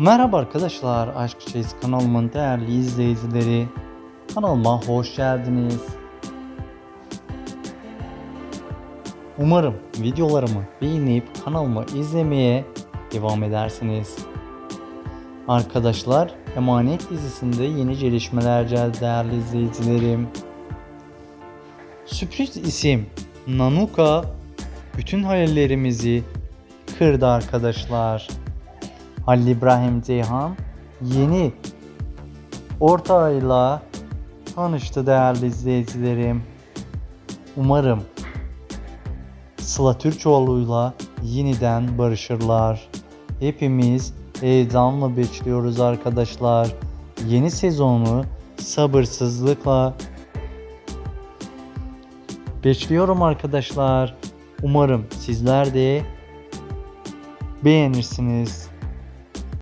Merhaba arkadaşlar, Aşk Çeyiz kanalımın değerli izleyicileri. Kanalıma hoş geldiniz. Umarım videolarımı beğenip kanalımı izlemeye devam edersiniz. Arkadaşlar, Emanet dizisinde yeni gelişmeler geldi değerli izleyicilerim. Sürpriz isim Nanuka bütün hayallerimizi kırdı arkadaşlar. Halil İbrahim Ceyhan yeni ortağıyla tanıştı değerli izleyicilerim. Umarım Sıla Türkoğlu'yla yeniden barışırlar. Hepimiz heyecanla bekliyoruz arkadaşlar. Yeni sezonu sabırsızlıkla bekliyorum arkadaşlar. Umarım sizler de beğenirsiniz.